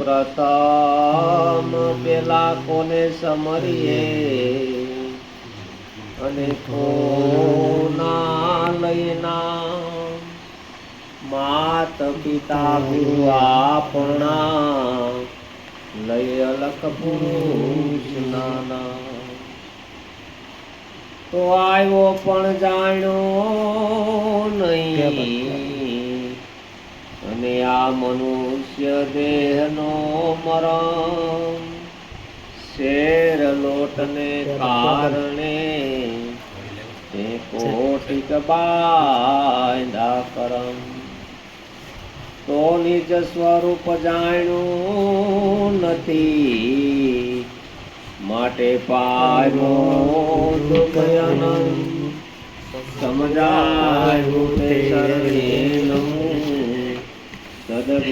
પ્રથમ પેલા કોને સમરીએ? અને કોના લઈના માત પિતા ગુરુ આપણા લઈ અલખ પુરુષ નાના. તો આવ્યો પણ જાણ્યો નહીં. અને આ મનુષ્ય દેહનો મરણ શેર લોટને કારણે તે કોટિક બાંધા કરમ. તો નિજ સ્વરૂપ જાણ્યું નથી, માટે પાયો દુઃખ સમજાયું તે શરણેનું સદગુરુ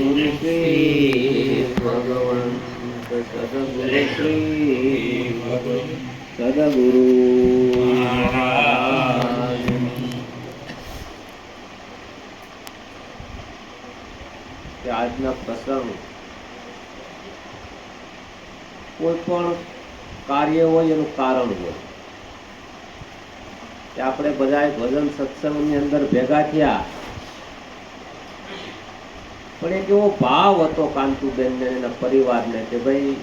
આજના પ્રસંગ કોઈ પણ કાર્ય હોય એનું કારણ હોય. આપણે બધા ભજન સત્સંગની અંદર ભેગા થયા પણ એક એવો ભાવ હતો કાંતુબેનને એના પરિવારને કે ભાઈ,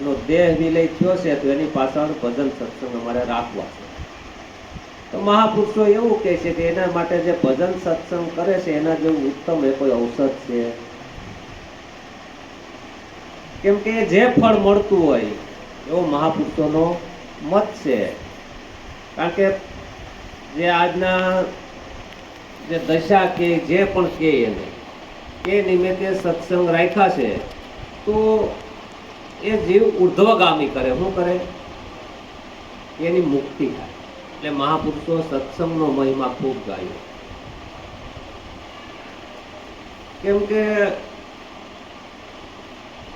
એનો દેહ વિલય થયો છે તો એની પાછળ ભજન સત્સંગ અમારે રાખવા છે. તો મહાપુરુષો એવું કહે છે કે એના માટે જે ભજન સત્સંગ કરે છે, એના જેવું ઉત્તમ એ કોઈ ઔષધ છે. કેમ કે જે ફળ મળતું હોય, એવો મહાપુરુષોનો મત છે. કારણ કે જે આજના જે દશા કે જે પણ કે એને એ નિમિત્તે સત્સંગ રાખ્યા છે, તો એ જીવ ઉર્ધ્વગામી કરે, શું કરે? એની મુક્તિ થાય. એટલે મહાપુરુષો સત્સંગનો મહિમા ખૂબ ગાયો. કેમ કે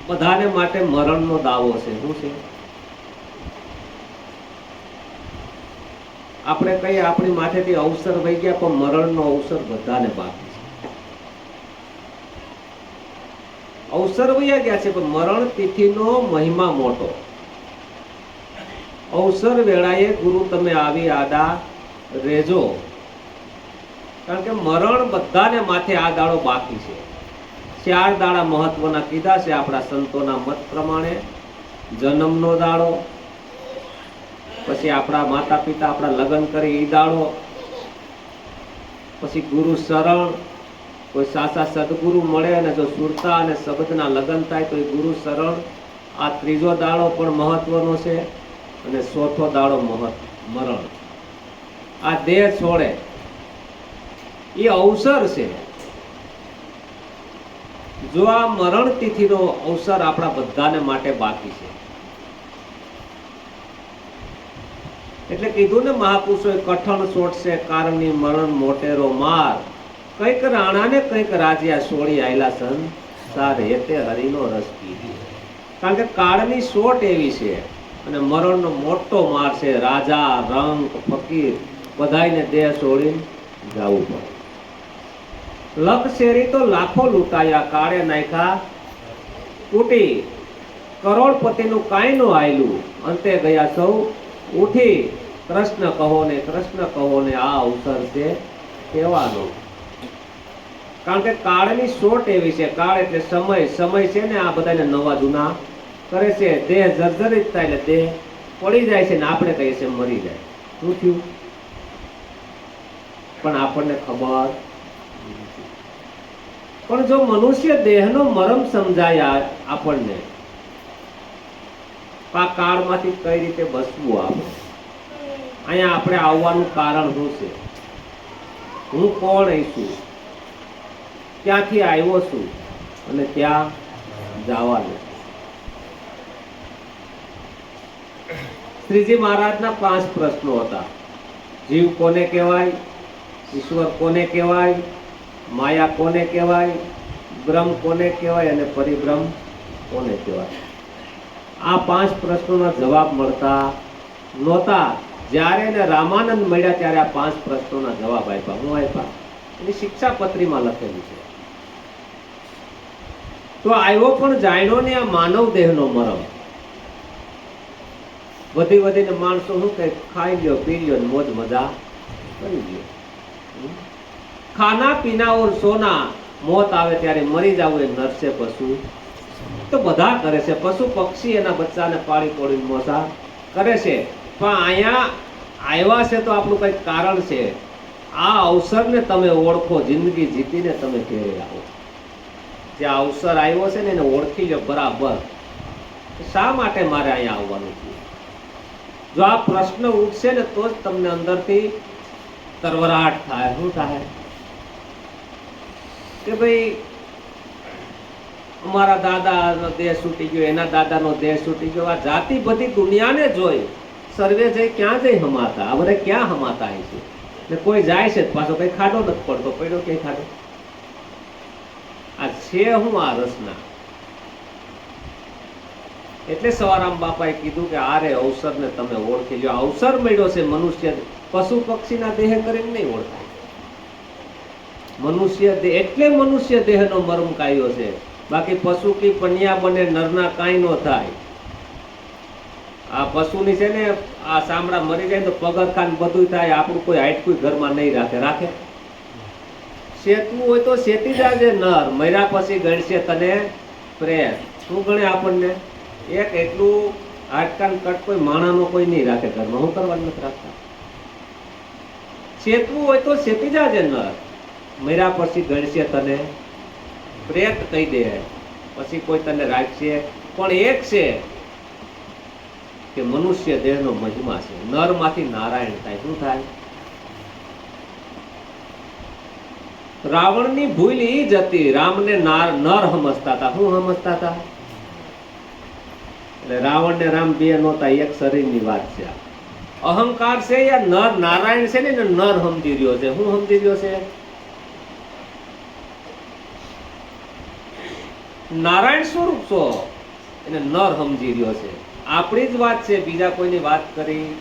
બધાને માટે મરણનો દાવો છે, શું છે? આપણે કઈ આપણી માથેથી અવસર વહી ગયા, પણ મરણનો અવસર બધાને બાકી છે અવસર વયા ગયા છે, પણ મરણ તિથિનો મહિમા મોટો. અવસર વેળાએ ગુરુ તમે આવી આદા રેજો કારણ કે મરણ બધાને માથે આ દાડો બાકી છે. ચાર દાડા મહત્વના કીધા છે આપણા સંતોના મત પ્રમાણે. જન્મનો દાડો, પછી આપણા માતા પિતા આપણા લગ્ન કરી એ દાડો, પછી ગુરુ શરણ કોઈ સાસા સદગુરુ મળે અને જો સુરતા અને શબ્દના લગ્ન થાય તો એ ગુરુ શરણ આ ત્રીજો દાડો પણ મહત્વનો છે અને ચોથો દાડો મહત્વ, મરણ. આ દેહ છોડે. એ અવસર છે. જો આ મરણ તિથિનો અવસર આપણા બધાને માટે બાકી છે. એટલે કીધું ને મહાપુરુષોએ, કઠણ છોડશે કારણની મરણ મોટેરો માર. કંઈક રાણાને કંઈક રાજ્યા સોળી આયલા સંસાર હેતે હરિનો રસ પીધી. કારણ કે કાળની સોટ એવી છે અને મરણનો મોટો માર છે. રાજા, રંક, ફકીર બધાને દેહ છોડીને જવું પડે. લખ શેરી તો લાખો લૂંટાયા, કાળે નાખ્યા. તૂટી કરોડપતિનું કાંઈ નો આયલું. અંતે ગયા સૌ ઉઠી, કૃષ્ણ કહો ને, કૃષ્ણ કહો ને, આ અવસર છે. કહેવાનો કારણ કે કાળની સોટ એવી છે. કાળ એટલે સમય. સમય છે ને આ બધાને નવા જૂના કરે છે. દેહ જર્જરિત થાય એટલે દેહ પડી જાય છે ને આપણે કહીએ છીએ મરી જાય. શું થયું? પણ આપણને ખબર પણ જો મનુષ્ય દેહનો મરમ સમજાયા આપણને આ કાળમાંથી કઈ રીતે બસવું આપણે અહીંયા આપણે આવવાનું કારણ શું છે? હું કોણ અહીં છું? ક્યાંથી આવ્યો છું અને ત્યાં જવાનું. શ્રીજી મહારાજના પાંચ પ્રશ્નો હતા. જીવ કોને કહેવાય? ઈશ્વર કોને કહેવાય? માયા કોને કહેવાય? બ્રહ્મ કોને કહેવાય? અને પરિબ્રહ્મ કોને કહેવાય? આ પાંચ પ્રશ્નોના જવાબ મળતા નહોતા. જ્યારે એને રામાનંદ મળ્યા ત્યારે આ પાંચ પ્રશ્નોના જવાબ આપ્યા. હું આપ્યા? એની શિક્ષાપત્રીમાં લખેલું છે. તો આવ્યો પણ જાણ્યો ને આ માનવ દેહનો મરમ. વધી વધીને માણસો શું કહે? ખાઈ લ્યો, પી લ્યો મોજ મજા કરી લ્યો. ખાના, પીના ઓર સોના, મોત આવે ત્યારે મરી જવું એ નરસે પશુ. તો બધા કરે છે. પશુ, પક્ષી એના બચ્ચાને પાળી પોળી મોસા કરે છે. પણ અહીંયા આવ્યા છે તો આપણું કંઈક કારણ છે. આ અવસરને તમે ઓળખો, જિંદગી જીતીને તમે ઘેરે આવો. જે અવસર આવ્યો છે ને એને ઓળખી લો બરાબર. શા માટે મારે અહીંયા આવવાનું છે? જો આ પ્રશ્ન ઉઠશે ને તો જ તમને અંદરથી તરવરાટ થાય, શું થાય? કે ભાઈ, અમારા દાદાનો દેહ છૂટી ગયો, એના દાદાનો દેહ છૂટી ગયો, આ જાતિ બધી દુનિયાને જોઈ. સર્વે જઈ ક્યાં જઈ હમાતા? બધા ક્યાં હમાતા આવી છે? ને કોઈ જાય છે? પાછો કંઈ ખાડો નથી પડતો, પડ્યો કઈ ખાડો? આ છે હું આ રસના. એટલે સવારામ બાપાએ કીધું કે આ રે અવસરને તમે ઓળખી લો અવસર મળ્યો છે મનુષ્ય પશુ પક્ષીના દેહ કરીને નહીં ઓળખાય. મનુષ્ય દેહ એટલે મનુષ્ય દેહનો મર્મ કાયો છે. બાકી પશુ કી પણ્યા બને, નરના કાંઈ ન થાય. આ પશુની છે ને, આ સામડા મરી જાય તો પગરખાન બધું થાય. આપણું કોઈ હાઈટકું ઘરમાં નહીં રાખે. રાખે? શેતવું હોય તો શેતી જાજે, નર. મર્યા પછી ગણશે તને પ્રેમ. શું ગણે આપણને? એક એટલું હાડકાન કટ કોઈ માણાનો કોઈ નહીં રાખે ઘરમાં. હું કરવાનું નથી રાખતા? શેતવું હોય તો શેતી જાજે, નર. મર્યા પછી ગણશે તને પ્રેત કહી દે. પછી કોઈ તને રાખશે પણ એક છે કે મનુષ્ય દેહનો મહિમા છે. નરમાંથી નારાયણ થાય. શું થાય? રાવણની ભૂલ ઈ જ હતી રામને નાર- નર સમજતા હતા. શું સમજતા હતા? એટલે રાવણ ને રામ બે નહોતા, એક શરીરની વાત છે અહંકાર છે યા નર? નારાયણ છે ને નર સમજી રહ્યો છે. શું સમજી રહ્યો છે? નારાયણ સ્વરૂપ છો. એને નર સમજી રહ્યો છે. આપણી જ વાત છે, બીજા કોઈની વાત કરી.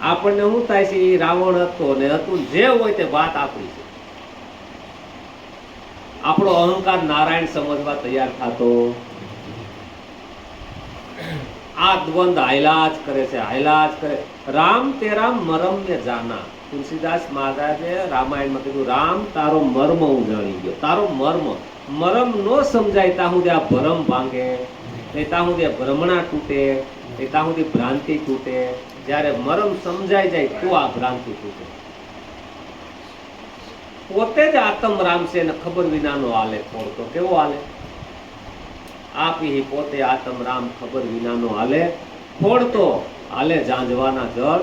આપણને શું થાય છે? એ રાવણ હતો ને હતું, જે હોય તે વાત આપણી છે. આપણો અહંકાર નારાયણ સમજવા તૈયાર થતો. આ દ્વંદ હાયલા કરે છે, હાયલા કરે. રામ તેરા મરમ ને જાના. તુલસીદાસ મહારાજે રામાયણમાં કીધું, રામ, તારો મર્મ હું જાણી ગયો. તારો મર્મ, મરમ નો સમજાય ત્યાં સુધી આ ભરમ ભાંગે. ને ત્યાં સુધી ભ્રમણા તૂટે, ને ત્યાં સુધી ભ્રાંતિ તૂટે. જ્યારે મરમ સમજાઈ જાય, તો આ ભ્રાંતિ તૂટે. પોતે જ આતમ રામ ને ખબર વિનાનો હાલે ખોડતો કેવો હાલે? આપી પોતે આતમ રામ ખબર વિનાનો હાલે. ખોડતો હાલે જાંજવાના જળ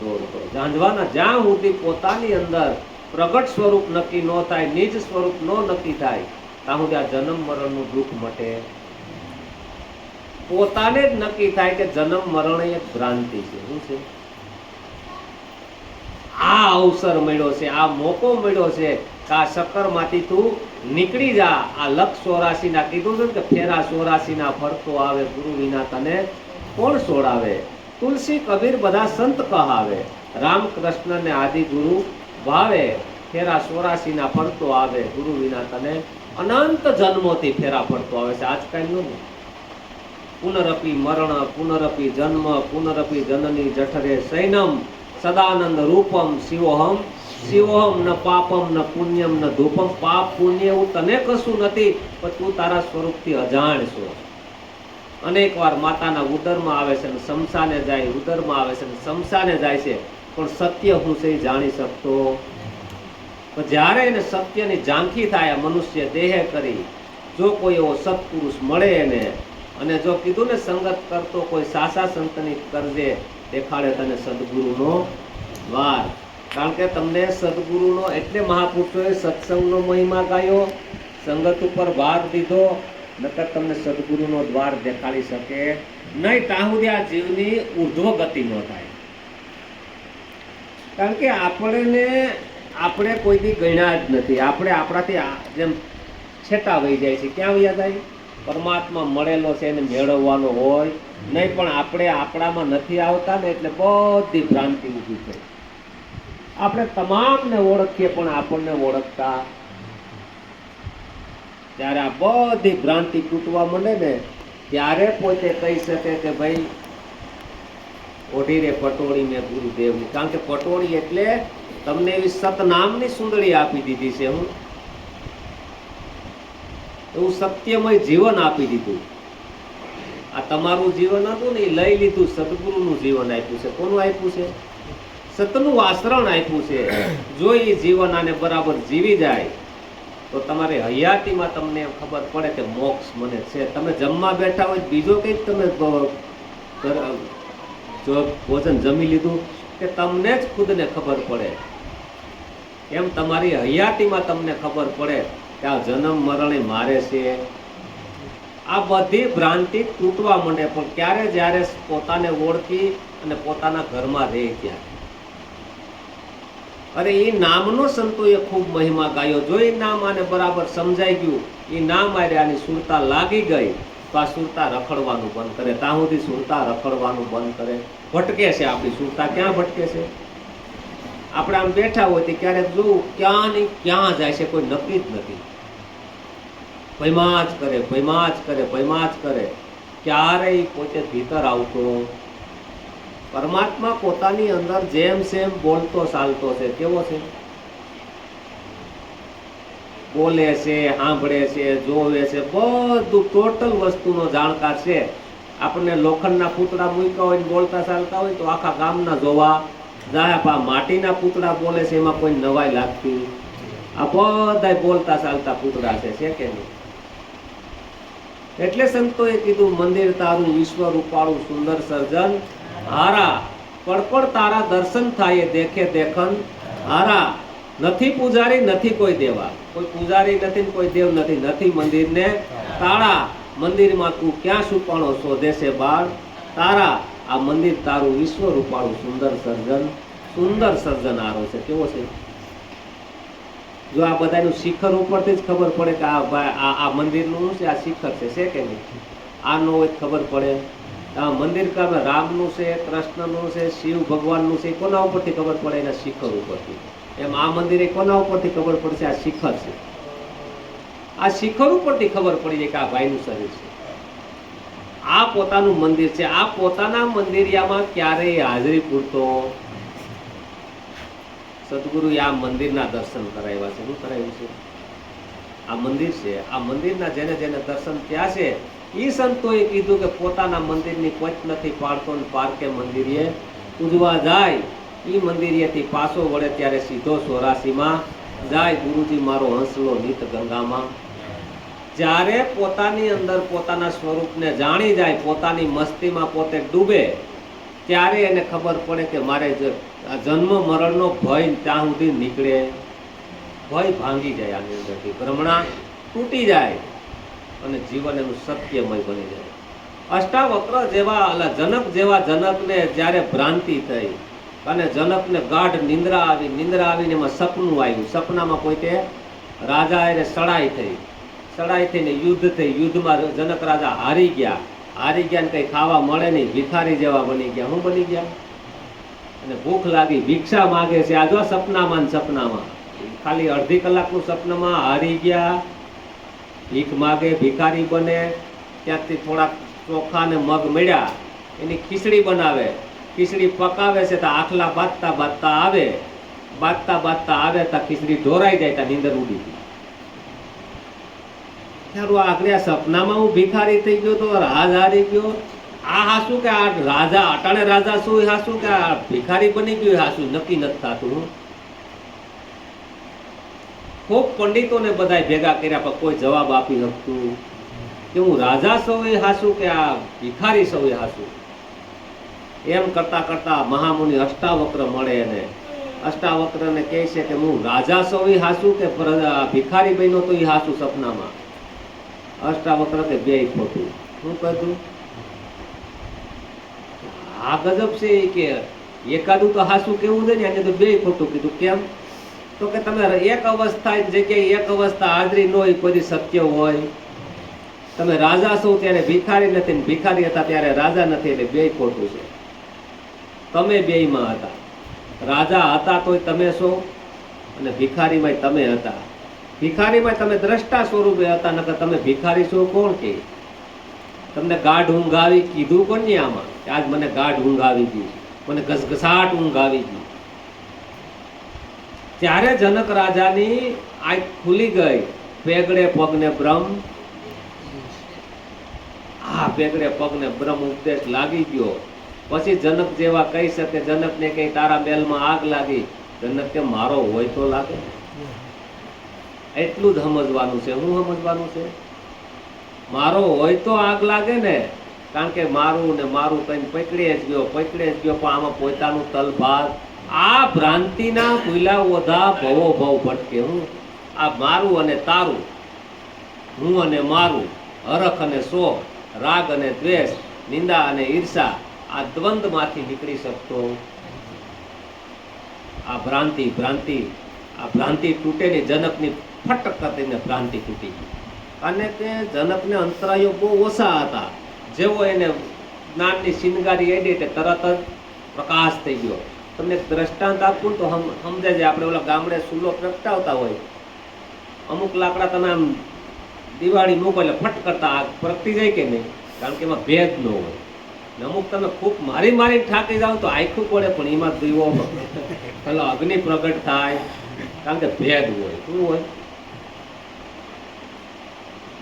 દોડતો જાંજવાના જ્યાં સુધી પોતાની અંદર પ્રગટ સ્વરૂપ નક્કી ન થાય, નિજ સ્વરૂપ ન નક્કી થાય, ત્યાં સુધી આ જન્મ મરણનું દુઃખ મટે. પોતાને જ નક્કી થાય કે જન્મ મરણ એ ભ્રાંતિ છે. શું છે? આ અવસર મળ્યો છે, આ મોકો મળ્યો છે કે આ શક્કરમાંથી તું નીકળી જા. આ લક્ષ ચોરાસીના કીધું છે ને કે ફેરા ચોરાસી ના ફરતો આવે, ગુરુ વિના તને કોણ છોડાવે તુલસી કબીર બધા સંત કહાવે. રામકૃષ્ણને આદિ ભાવે. ફેરા ચોરાસીના ફરતો આવે, ગુરુ વિના તને અનંત જન્મોથી ફેરા ફરતો આવે છે. આજકાલનું પુનરપી મરણ, પુનરપી જન્મ, પુનરપી જનની જઠરે સૈનમ. સદાનંદ રૂપમ શિવોહમ શિવોહમ ન પાપમ ન પુણ્યમ ન ધૂપમ. પાપ પુણ્ય એવું તને કશું નથી, પણ તું તારા સ્વરૂપથી અજાણ છો. અનેક વાર માતાના ઉદરમાં આવે છે અને શમશાને જાય, ઉદરમાં આવે છે અને શમશાને જાય છે, પણ સત્ય હું છે જાણી શકતો. જ્યારે એને સત્યની ઝાંખી થાય મનુષ્ય દેહે કરી, જો કોઈ એવો સત્પુરુષ મળે એને, અને જો કીધું ને સંગત કરતો કોઈ સાસા સંતની કરજે દેખાડે તને સદગુરુનો વાર. કારણ કે તમને સદગુરુનો એટલે મહાપુરુષોએ સત્સંગનો મહિમા ગાયો, સંગત ઉપર ભાર દીધો, નકર તમને સદગુરુનો દ્વાર દેખાડી શકે નહીં. સુધી આ જીવની ઉર્ધ્વ ગતિ ન થાય. કારણ કે આપણને, આપણે કોઈ દી ગણ્યા જ નથી. આપણે આપણાથી જેમ છેટા વહી જાય છે. ક્યાં વયા જાય? પરમાત્મા મળેલો છે એને મેળવવાનો હોય, નહીં પણ આપણે આપણામાં નથી આવતા ને એટલે બધી ભ્રાંતિ ઊભી થઈ. આપણે તમામને ઓળખીએ પણ આપણને ઓળખતા. ત્યારે આ બધી ભ્રાંતિ તૂટવા માંડે ને, ત્યારે પોતે કહી શકે કે ભાઈ ઓઢી રે પટોળી મેં ગુરુદેવની. કારણ કે પટોળી એટલે તમને એવી સતનામની સુંદરી આપી દીધી છે, હું એવું સત્યમય જીવન આપી દીધું. આ તમારું જીવન હતું ને એ લઈ લીધું, સદગુરુનું જીવન આપ્યું છે. કોનું આપ્યું છે? સતનું આચરણ આપ્યું છે. જો એ જીવન આને બરાબર જીવી જાય, તો તમારે હયાતીમાં તમને ખબર પડે કે મોક્ષ મને છે. તમે જમવા બેઠા હોય, બીજો કંઈક તમે જો ભોજન જમી લીધું, કે તમને જ ખુદને ખબર પડે. એમ તમારી હયાતીમાં તમને ખબર પડે. કે આ જન્મ મરણે મારે છે. આ બધી ભ્રાંતિ તૂટવા માંડે, પણ ક્યારે જ્યારે પોતાને ઓળખી અને પોતાના ઘરમાં રહે ત્યારે અરે એ નામનો સંતોએ ખૂબ મહિમા ગાયો. જો એ નામ આને બરાબર સમજાઈ ગયું એ નામ આરે આની સુરતા લાગી ગઈ, તો આ સુરતા રખડવાનું બંધ કરે. ત્યાં સુધી સુરતા રખડવાનું બંધ કરે. ભટકે છે આપણી સુરતા. ક્યાં ભટકે છે? આપણે આમ બેઠા હોય તે ક્યારેક જોવું, ક્યાં ને ક્યાં જાય છે, કોઈ નક્કી જ નથી. ભયમાં જ કરે ભયમાં જ કરે ભયમાં જ કરે. ક્યારેય પોતે ભીતર આવતો પરમાત્મા પોતાની અંદર જેમ સેમ બોલતો, ચાલતો છે. કેવો છે? બોલે છે, સાંભળે છે, જોવે છે. બધું ટોટલ વસ્તુનો જાણકાર છે. આપણને લોખંડના પૂતળા મૂક્યા હોય બોલતા, ચાલતા હોય તો આખા ગામના જોવા જાય. માટીના પૂતળા બોલે છે, એમાં કોઈ નવાઈ લાગતી. આ બધાય બોલતા, ચાલતા પૂતળા છે કે નહીં? એટલે સંતોએ કીધું, મંદિર તારું વિશ્વ રૂપાળું સુંદર સર્જન. હારા, પડપડ તારા દર્શન થાય દેખે દેખન. હારા, નથી પૂજારી, નથી કોઈ દેવા. કોઈ પૂજારી નથી કોઈ દેવ નથી નથી મંદિરને. તારા, મંદિરમાં તું ક્યાં સુપાણો શોધે છે બાળ? તારા, આ મંદિર તારું વિશ્વ રૂપાળું સુંદર સર્જન. સુંદર સર્જન આરો છે. કેવો છે? જો આ બધાનું શિખર ઉપરથી જ ખબર પડે કે આ આ મંદિરનું છે? આ શિખર છે છે કે નહીં? આ ન હોય ખબર પડે. આ મંદિર કામે રામનું છે, કૃષ્ણનું છે, શિવ ભગવાનનું છે કોના ઉપરથી ખબર પડે એના શિખર ઉપરથી? એમ આ મંદિરે કોના ઉપરથી ખબર પડશે? આ શિખર છે. આ શિખર ઉપરથી ખબર પડી જાય કે આ ભાઈનું શરીર છે. આ પોતાનું મંદિર છે. આ પોતાના મંદિરિયામાં ક્યારેય હાજરી પૂરતો સદગુરુએ આ મંદિરના દર્શન કરાવ્યા છે. શું કરાવ્યું છે? આ મંદિર છે. આ મંદિરના જેને જેને દર્શન થયા છે એ સંતોએ કીધું કે પોતાના મંદિરની કોચ નથી પાડતો ને પાર્કે મંદિરે ઉજવા જાય. એ મંદિરેથી પાછો વળે ત્યારે સીધો સોરાસીમાં જાય ગુરુજી મારો હંસલો નિત ગંગામાં. જ્યારે પોતાની અંદર પોતાના સ્વરૂપને જાણી જાય, પોતાની મસ્તીમાં પોતે ડૂબે, ત્યારે એને ખબર પડે કે મારે જ- આ જન્મ મરણનો ભય ત્યાં સુધી નીકળે. ભય ભાંગી જાય આની અંદરથી. ભ્રમણા તૂટી જાય અને જીવન એનું સત્યમય બની જાય. અષ્ટાવક્ર જેવા એટલે જનક જેવા જનકને જ્યારે ભ્રાંતિ થઈ અને જનકને ગાઢ નિંદ્રા આવી, નિંદ્રા આવીને એમાં સપનું આવ્યું. સપનામાં કોઈ તે રાજા એને સડાઈ થઈ. સડાઈ થઈને યુદ્ધ થઈ. યુદ્ધમાં જનક રાજા હારી ગયા. હારી ગયા ને કંઈ ખાવા મળે નહીં. ભિખારી જેવા બની ગયા. હું બની ગયા? અને ભૂખ લાગી, ભિક્ષા માગે છે. આ જો સપનામાં સપનામાં. ખાલી અડધી કલાકનું સપનામાં હારી ગયા, ભીખ માગે, ભિખારી બને, ત્યાંથી થોડાક ચોખા ને મગ મળ્યા. એની ખીચડી બનાવે. ખીચડી પકાવે છે તો આખલા બાંધતા બાંધતા આવે. બાંધતા બાંધતા આવે તો ખીચડી ઢોરાઈ જાય તો નીંદર ઉડી ગઈ. આગળ સપનામાં હું ભિખારી થઈ ગયો તો રાજ હારી ગયો. આ હાસું કે આ રાજા, અટાણે રાજા શું હાસુ કે આ ભિખારી બની ગયું હાસું? નક્કી નથી થતું ખૂબ પંડિતોને બધા ભેગા કર્યા પણ કોઈ જવાબ આપી શકતું કે હું રાજા સૌ એ હાસું કે આ ભિખારી સૌ એ હાસું? એમ કરતા કરતા મહામુનિ અષ્ટાવક્ર મળે એને અષ્ટાવક્રને કહે છે કે હું રાજા સૌ એ હાસું કે ભિખારી બન્યો તો એ હાસું સપનામાં? અષ્ટાવક્ર કે બે ખોટું? શું કહ્યું આ ગજબ છે કે એકાદું તો હાસું કેવું છે ને, એને તો બે ખોટું કીધું. કેમ? તો કે તમે એક અવસ્થા જગ્યાએ એક અવસ્થા હાજરી ન હોય, કોઈ સત્ય હોય. તમે રાજા છો ત્યારે ભિખારી નથી ને ભિખારી હતા ત્યારે રાજા નથી, એટલે બે ખોટું છે. તમે બેયમાં હતા. રાજા હતા તોય તમે છો અને ભિખારીમાં તમે હતા. ભિખારીમાં તમે દ્રષ્ટા સ્વરૂપે હતા, નકર તમે ભિખારી છો કોણ કે? તમને ગાઢ ઊંઘ આવી કીધું કોણ ને આમાં? આજ મને ગાઢ ઊંઘ આવી ગઈ મને ઘસઘસાટ ઊંઘ આવી ગઈ. ત્યારે જનક રાજાની આંખ ખુલી ગઈ. પેગડે પગને બ્રહ્મ આ પેગડે પગને બ્રહ્મ ઉપદેશ લાગી ગયો. પછી જનક જેવા કહી શકે, જનકને કઈ તારા બેલમાં આગ લાગી. જનક કે, મારો હોય તો લાગે. એટલું જ સમજવાનું છે. હું સમજવાનું છે? મારો હોય તો આગ લાગે ને, કારણ કે મારું ને મારું કઈ પકડે જ ગયો, પકડે જ ગયો, પણ આમાં પોતાનું તલભાર. આ ભ્રાંતિના ભૂલા ઓધા ભવો ભવ ભટકે હું. આ મારું અને તારું, હું અને મારું, હરખ અને શોખ રાગ અને દ્વેષ, નિંદા અને ઈર્ષા, આ દ્વંદમાંથી નીકળી શકતો આ ભ્રાંતિ ભ્રાંતિ, આ ભ્રાંતિ તૂટે ને જનકની ફટક કરીને ભ્રાંતિ તૂટી ગઈ. અને તે જનકને અંતરાયો બહુ ઓછા હતા. જેવો એને જ્ઞાનની શિનગારી એડી એટલે તરત જ પ્રકાશ થઈ ગયો. તમને દ્રષ્ટાંત આપું તો સમજાય જાય આપણે ઓલા ગામડે સુલો પ્રગટાવતા હોય. અમુક લાકડા તમે આમ દિવાળી મૂકો એટલે ફટ કરતા આગ પ્રગટી જાય કે નહીં? કારણ કે એમાં ભેદ ન હોય. ને અમુક તમે ખૂબ મારી મારી થાકી જાઓ તો આખું પડે, પણ એમાં દીવો પેલો અગ્નિ પ્રગટ થાય. કારણ કે ભેદ હોય. શું હોય?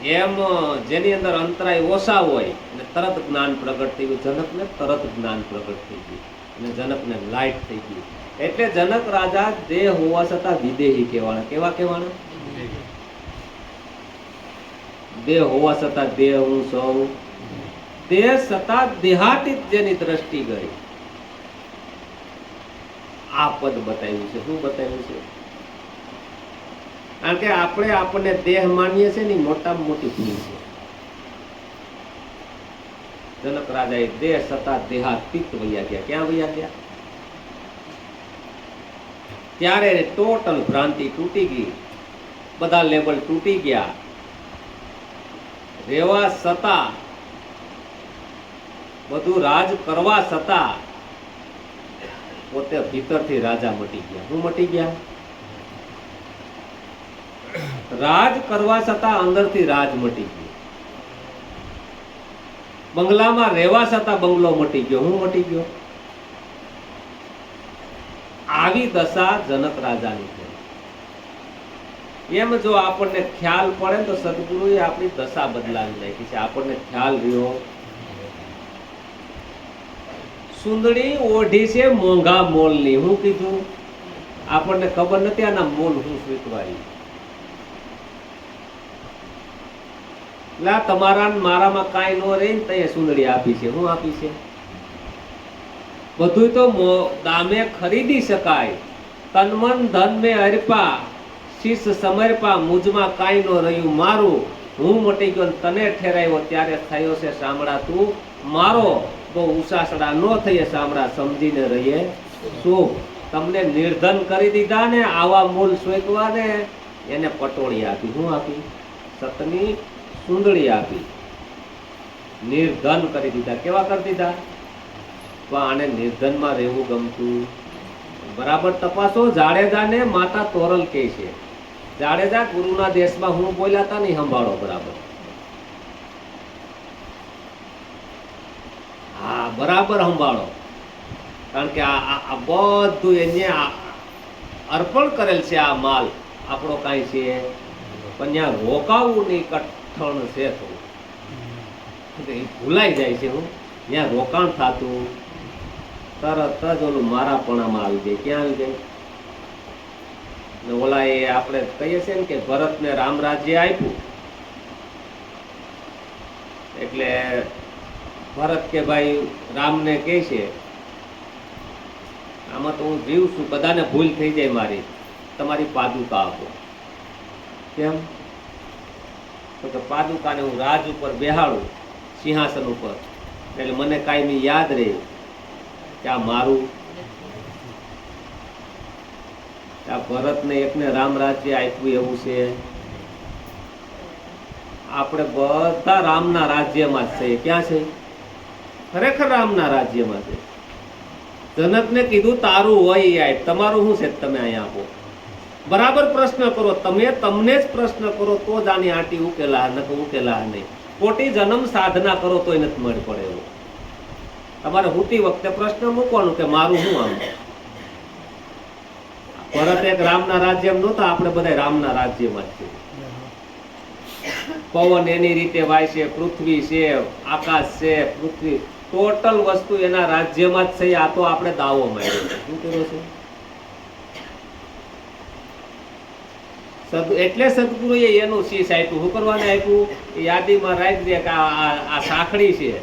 એમ, જેની અંદર અંતરાય ઓછા હોય, અને તરત જ્ઞાન પ્રગટ થઈ ગયું. જનકને તરત જ્ઞાન પ્રગટ થઈ ગયું. અને જનકને લાઇટ થઈ ગયું એટલે જનક રાજા દેહ હોવા છતાં વિદેહી કહેવાના. કેવા કહેવાના? દેહ હોવા છતાં દેહ હું સૌ. દેહ છતાં દેહાતીત જેની દ્રષ્ટિ ગઈ. આ પદ બતાવ્યું છે. શું બતાવ્યું છે? કારણ કે આપણે આપણને દેહ માનીએ છીએ ને મોટામાં મોટી ભૂલ છે. જનક રાજાએ દેહ સતા દેહાતીત વૈયા ગયા. ક્યાં વૈયા ગયા? ત્યારે ટોટલ ભ્રાંતિ તૂટી ગઈ. બધા લેબલ તૂટી ગયા. રહેવા છતાં બધું રાજ કરવા છતાં પોતે ભીતરથી રાજા મટી ગયા. શું મટી ગયા? રાજ કરવા છતાં અંદરથી રાજ મટી ગયો. બંગલામાં રહેવા છતાં બંગલો મટી ગયો. હું મટી ગયો? આવી દશા જનક રાજાની એમ જો આપણને ખ્યાલ પડે તો સદગુરુએ આપણી દશા બદલાવી નાખી છે. આપણને ખ્યાલ રહ્યો. સુંદરી ઓઢી છે મોંઘા મોલની. હું કીધું? આપણને ખબર નથી આના મોલ હું સ્વીકારી આ તમારા મારામાં કાંઈ ન રહે ને તઈએ સુંદરી આપી છે. હું આપી છે? બધું તો દામે ખરીદી શકાય. તન મન ધન મેં અર્પા શીશ સમર્પા, મુજમાં કાંઈ ન રહ્યું મારું. હું મટી ગયો તને ઠેરાયો ત્યારે થયો છે સાંભળા તું. મારો બહુ ઉસાસડા ન થઈએ સાંભળા, સમજીને રહીએ. શું? તમને નિર્ધન કરી દીધા ને આવા મૂલ શોધવા ને એને પટોળી આપી. હું આપી? સતની સુંદડી આપી. નિર્ધન કરી દીધા. કેવા કરી દીધા? પણ આને નિર્ધનમાં રહેવું ગમતું. બરાબર તપાસો, જાડેજાને માતા તોરલ કહે છે. જાડેજા ગુરુના દેશમાં હું બોલ્યા હતા નહીં, સંભાળો, બરાબર. હા, બરાબર સંભાળો. કારણ કે આ બધું એને અર્પણ કરેલ છે આ માલ. આપણો કાંઈ છે? પણ ત્યાં રોકાવું નહીં કઠણ છે ભૂલાઈ જાય છે હું. ત્યાં રોકાણ થતું. તરત જ ઓલું મારાપણામાં આવી જાય. ક્યાં આવી જાય? ને ઓલા એ આપણે કહીએ છીએ ને કે ભરતને રામ રાજ્ય આપ્યું. એટલે ભરત કે ભાઈ રામને કહે છે, આમાં તો હું જીવ છું, બધાને ભૂલ થઈ જાય મારી. તમારી પાદુકા આપો. કેમ? તો કે પાદુકાને હું રાજ ઉપર બેહાડું, સિંહાસન ઉપર. એટલે મને કાયમી યાદ રહે કે આ મારું આ ભરતને એકને રામ રાજ્ય આપ્યું એવું છે. આપણે બધા રામના રાજ્યમાં છે. ક્યાં છે? ખરેખર રામના રાજ્યમાં છે. જનકને કીધું તારું હોય તમારું શું છે? તમે અહીંયા આપો. બરાબર પ્રશ્ન કરો, તમે તમને જ પ્રશ્ન કરો તો જ આની આંટી ઉકેલા, નકર ઉકેલા નહીં. ખોટી જન્મ સાધના કરો તોય નથી મળી પડે એવું. તમારે હુતી વખતે પ્રશ્ન મૂકવાનું કે મારું શું આમ? ભરત એક રામના રાજ્યમાં નહોતા, આપણે બધા રામના રાજ્યમાં જ છીએ. પવન એની રીતે વાય છે, પૃથ્વી છે, આકાશ છે, પૃથ્વી. ટોટલ વસ્તુ એના રાજ્યમાં જ છે, આ તો આપણે દાવો માંડ્યો શું કર્યો છે? સદ એટલે સદગુરુએ એનું શીશ આપ્યું. શું કરવાને આપ્યું? યાદીમાં દે કે આ આ- સાંકળી છે.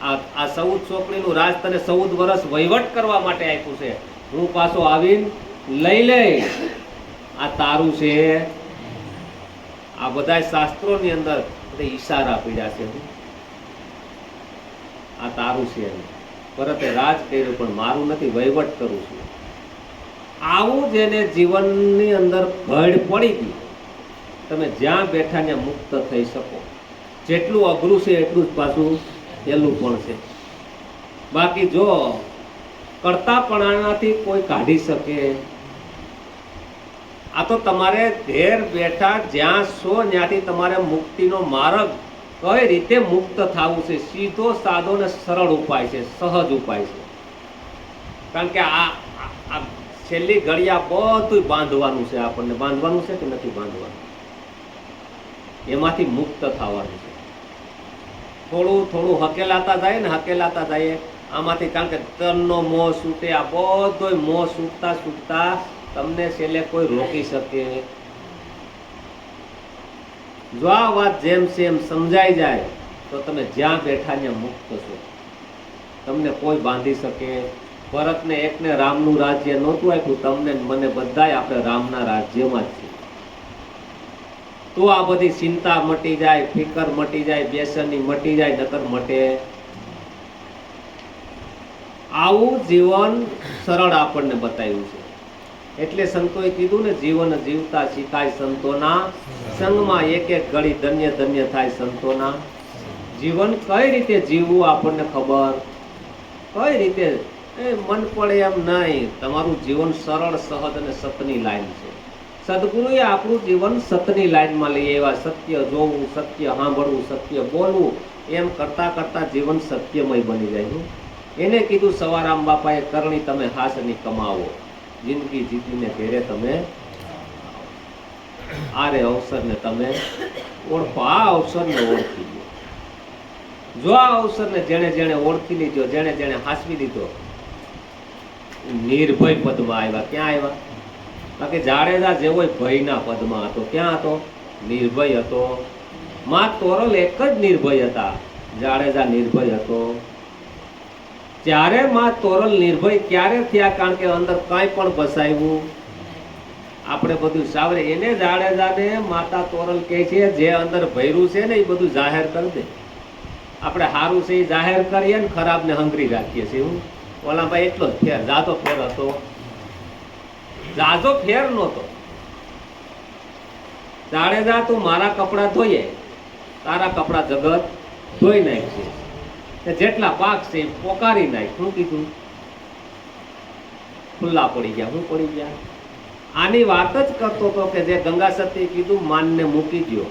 આ આ ચૌદ ચોકડીનું રાજ તને ચૌદ વર્ષ વહીવટ કરવા માટે આપ્યું છે. હું પાછો આવીને લઈ લઈ આ તારું છે. આ બધા શાસ્ત્રોની અંદર ઈશારા પીડ્યા છે આ તારું છે. પરતે રાજ કર્યું, પણ મારું નથી. વહીવટ કરું છું. આવું જેને જીવનની અંદર ભડ પડી ગઈ. તમે જ્યાં બેઠા ત્યાં મુક્ત થઈ શકો. જેટલું અઘરું છે એટલું જ પાછું પહેલું પણ છે. બાકી જો કરતાપણાથી કોઈ કાઢી શકે, આ તો તમારે ઘેર બેઠા જ્યાં છો ત્યાંથી તમારે મુક્તિનો માર્ગ કઈ રીતે મુક્ત થવું છે, સીધો, સાદો ને સરળ ઉપાય છે, સહજ ઉપાય છે. કારણ કે આ છેલ્લી ઘડિયા બધું બાંધવાનું છે આપણને. બાંધવાનું છે કે નથી બાંધવાનું? એમાંથી મુક્ત થવાનું છે. થોડું થોડું હકેલાતા જાય ને હકેલાતા જાય આમાંથી કારણ કે તનનો મોહ છૂટે, આ બધો મોહ છૂટતા છૂટતા તમને છેલ્લે કોઈ રોકી શકે. જો આ વાત જેમ છે એમ સમજાઈ જાય, તો તમે જ્યાં બેઠા ત્યાં મુક્ત છો. તમને કોઈ બાંધી શકે. ભરતને એકને રામનું રાજ્ય નહોતું આપ્યું. તમને મને બધાય આપણે રામના રાજ્યમાં જ છીએ. તો આ બધી ચિંતા મટી જાય, ફિકર મટી જાય બેસની મટી જાય, નકર મટે. આવું જીવન સરળ આપણને બતાવ્યું છે. એટલે સંતોએ કીધું ને, જીવન જીવતા શીખાય સંતોના સંગમાં. એક એક ઘડી ધન્ય ધન્ય થાય સંતોના. જીવન કઈ રીતે જીવવું આપણને ખબર? કઈ રીતે એ મન પડે એમ નહીં. તમારું જીવન સરળ, સહજ અને સતની લાઈન છે. સદગુરુએ આપણું જીવન સતની લાઈનમાં લઈ એવા સત્ય જોવું, સત્ય સાંભળવું, સત્ય બોલવું, એમ કરતા કરતા જીવન સત્યમય બની જાય એને કીધું, સવારામ બાપાએ કરણી તમે હાસની કમાવો. જિંદગી જીતીને ઘેરે તમે આરે અવસરને તમે ઓળખો. આ અવસરને ઓળખી લો જો આ અવસરને જેણે જેણે ઓળખી લીધો, જેણે જેણે હાસવી લીધો નિર્ભય પદમાં આવ્યા. ક્યાં આવ્યા? બાકી જાડેજા જેવો ભયના પદમાં હતો. ક્યાં હતો? નિર્ભય હતો. માં તોરલ એક જ નિર્ભય હતા. જાડેજા નિર્ભય હતો. ત્યારે માં તોરલ નિર્ભય ક્યારે થયા? કારણ કે અંદર કાંઈ પણ બસાવ્યું. આપણે બધું સાવરે એને જાડેજાને માતા તોરલ કહે છે, જે અંદર ભૈરું છે ને, એ બધું જાહેર કરી દે. આપણે સારું છે એ જાહેર કરીએ ને ખરાબ ને હંગરી રાખીએ છીએ હું ઓલા ભાઈ એટલો જ ફેર જાજો ફેર હતો. જાજો ફેર નહોતો. જાડેજા તું મારા કપડાં ધોઈએ, તારા કપડાં જગત ધોઈ નાખશે જેટલા પાક છે પોકારી નાખ. શું કીધું? ખુલ્લા પડી ગયા. હું પડી ગયા? આની વાત જ કરતો હતો કે જે ગંગા સતી કીધું, માનને મૂકી ગયો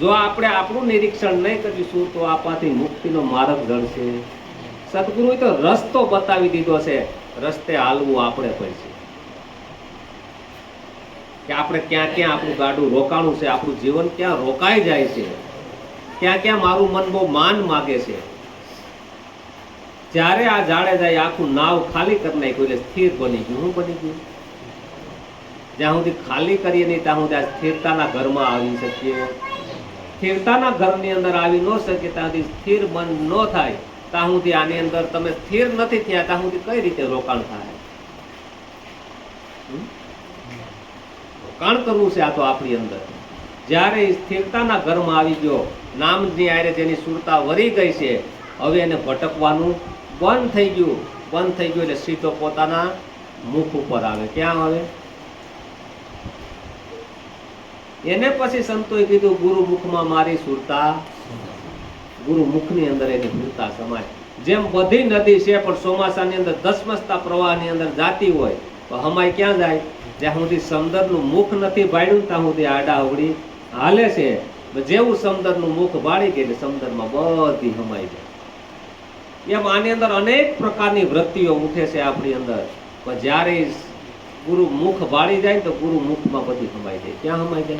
જો આપણે આપણું નિરીક્ષણ નહીં કરીશું, તો આપાથી મુક્તિનો માર્ગ જળશે સદગુરુએ તો રસ્તો બતાવી દીધો છે. રસ્તે હાલવું આપણે પડશે. કે આપણે ક્યાં ક્યાં આપણું ગાડું રોકાણું છે, આપણું જીવન ક્યાં રોકાઈ જાય છે. ક્યાં ક્યાં મારું મન બહુ માન માગે છે. જ્યારે આ જાડે જાય, આખું નાવ ખાલી કરી નાખ્યું એટલે સ્થિર બની ગયું. શું બની ગયું? જ્યાં સુધી ખાલી કરીએ નહીં, ત્યાં સુધી આ સ્થિરતાના ઘરમાં આવી શકીએ. સ્થિરતાના ઘરની અંદર આવી ન શકે ત્યાં સુધી સ્થિર મન ન થાય. ત્યાં સુધી આની અંદર તમે સ્થિર નથી થયા ત્યાં સુધી કઈ રીતે રોકાણ થાય? રોકાણ કરવું છે આ તો આપણી અંદર. જ્યારે સ્થિરતાના ઘરમાં આવી ગયો, નામની આરે જેની સુરતા વરી ગઈ છે, હવે એને ભટકવાનું બંધ થઈ ગયું. બંધ થઈ ગયું એટલે સીધો પોતાના મુખ ઉપર આવે. ક્યાં આવે? એને પછી સંતોએ કીધું ગુરુ મુખમાં મારી સુરતા ગુરુ મુખની અંદર એની ભૂલતા સમાય. જેમ બધી નદી છે, પણ ચોમાસાની અંદર ધસમસતા પ્રવાહની અંદર જાતી હોય, તો હમાય ક્યાં જાય? જ્યાં સુધી સમંદરનું મુખ નથી ભાડ્યું, ત્યાં સુધી આડા અવળી હાલે છે. જેવું સમંદરનું મુખ બાળી ગઈ એટલે સમંદરમાં બધી હમાઈ જાય. એમ આની અંદર અનેક પ્રકારની વૃત્તિઓ ઉઠે છે આપણી અંદર. પણ જ્યારે ગુરુ મુખ બાળી જાય તો ગુરુ મુખમાં બધી હમાઈ જાય. ક્યાં હમાઈ જાય?